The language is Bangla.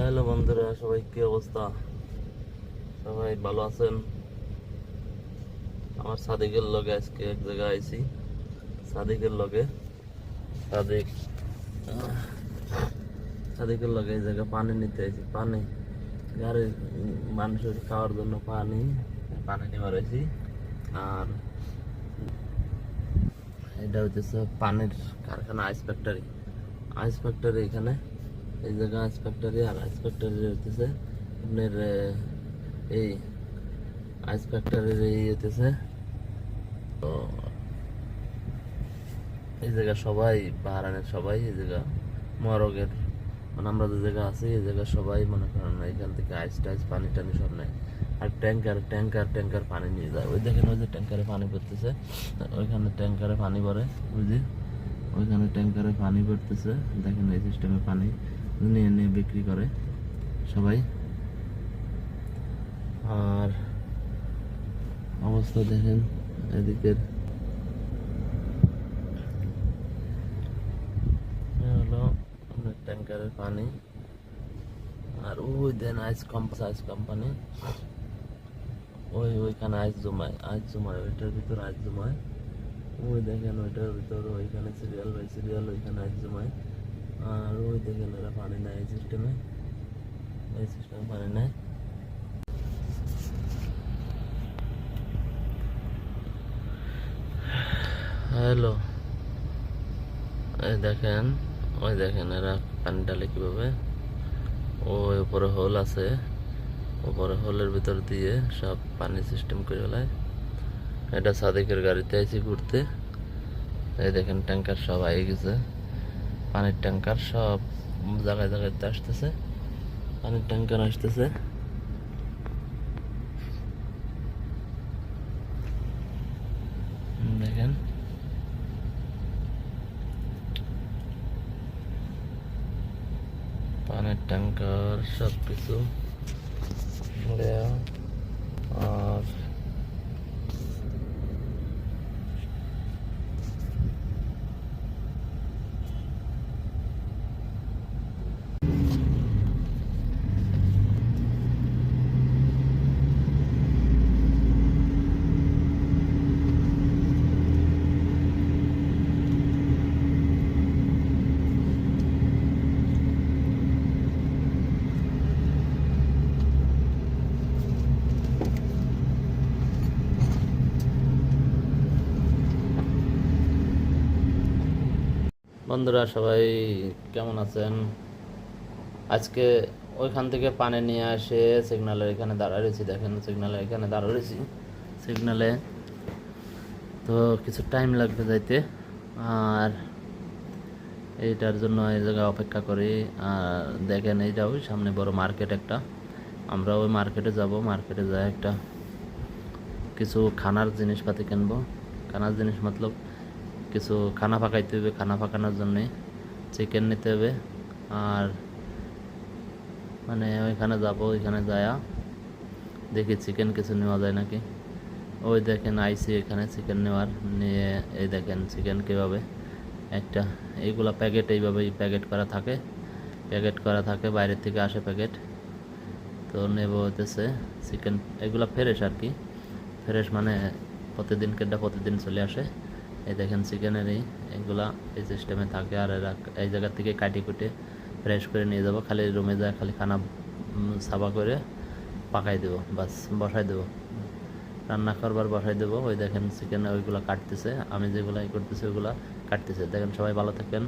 হ্যালো বন্ধুরা, সবাই কি অবস্থা? সবাই ভালো আছেন? আমার সাদিকের লগে আজকে এক জায়গায় আইছি। সাদিকের লগে, সাদিক সাদিকের লগে এই জায়গায় পানি নিতে আইছি। পানি গাড়ি মানুষের খাওয়ার জন্য পানি পানি নেওয়ার আইছি। আর এটা হচ্ছে পানির কারখানা আইস ফ্যাক্টরি আইস ফ্যাক্টরি এখানে এই জায়গা আইস ফ্যাক্টরি আর আইস ফ্যাক্টরি হইতেছে। আপনার এই আইস ফ্যাক্টরির এই হইতেছে। তো এই জায়গা সবাই বাহারানের সবাই, এই জায়গা মরগের মানে আমরা যে জায়গা আছি, এই জায়গা সবাই মনে করেন এখান থেকে আইস টাইস পানি টানি সব নেয়। আর ট্যাঙ্কার ট্যাঙ্কার ট্যাঙ্কার পানি নিয়ে যায়। ওই দেখেন, ওই যে ট্যাঙ্কারে পানি পড়তেছে, ওইখানে ট্যাঙ্কারে পানি ভরে, বুঝলি? ওইখানে ট্যাঙ্কারে পানি পড়তেছে, দেখেন এই সিস্টেমে পানি নিয়ে নিয়ে বিক্রি করে সবাই। আর অবস্থা দেখেন এদিকের। হলো ট্যাঙ্কারের পানি। আর ওই দেন আইস কম্পাস আইস কোম্পানি ওই ওইখানে আইস জমায় আইস জমায়, ওইটার ভিতর আইস জমায়। ওই দেখেন ওইটার ভিতর ওইখানে সিরিয়াল বাই সিরিয়াল ওইখানে আইস জমায়। আর ওই দেখেন এরা পানি নেয় সিস্টেমে এই সিস্টেমে পানি নেয় হ্যালো এই দেখেন ওই দেখেন এরা পানি ডালে কীভাবে ওই উপরে হোল আছে উপরে হোলের ভিতর দিয়ে সব পানি সিস্টেম করে ফেলায় এটা সাদিকের গাড়িতে আইছি ঘুরতে এই দেখেন ট্যাঙ্কার সব আই গেছে পানির ট্যাঙ্কার সব জায়গায় জায়গায় আসতেছে। পানির ট্যাঙ্কার আসতেছে। দেখেন। পানির ট্যাঙ্কার সব কিছু আর বন্ধুরা, সবাই কেমন আছেন? আজকে ওইখান থেকে পানি নিয়ে আসে সিগনালের এখানে দাঁড়ায় রয়েছি দেখেন সিগনালের এখানে দাঁড়ায় রয়েছি সিগনালে তো কিছু টাইম লাগবে যাইতে, আর এইটার জন্য এই জায়গায় অপেক্ষা করি। আর দেখেন এইটা ওই সামনে বড় মার্কেট একটা। আমরা ওই মার্কেটে যাব মার্কেটে যাই একটা কিছু খানার জিনিসপাতি কিনবো। খানার জিনিস মতলব কিছু খানা পাকাইতে হবে, খানা পাকানোর জন্যে চিকেন নিতে হবে। আর মানে ওইখানে যাব, ওইখানে যায়া দেখি চিকেন কিছু নেওয়া যায় নাকি। ওই দেখেন, আইসি এখানে চিকেন নেওয়ার, নিয়ে এই দেখেন চিকেন কীভাবে একটা, এইগুলা প্যাকেট এইভাবেই প্যাকেট করা থাকে। প্যাকেট করা থাকে বাইরের থেকে আসে প্যাকেট তো নেব হতেছে চিকেন এগুলা ফ্রেশ আর কি। ফ্রেশ মানে প্রতিদিন কেটে প্রতিদিন চলে আসে। এই দেখেন চিকেনের এই এগুলা এই সিস্টেমে থাকে আর এরা এই জায়গা থেকে কাটি কুটে ফ্রেশ করে নিয়ে যাব। খালি রুমে যায়, খালি খানা সাফা করে পাকাই দেবো, বাস, বসাই দেবো। রান্না করবার বসাই দেবো। ওই দেখেন চিকেন ওইগুলো কাটতেছে। আমি যেগুলো করতেছি ওইগুলো কাটতেছে। দেখেন সবাই ভালো থাকেন।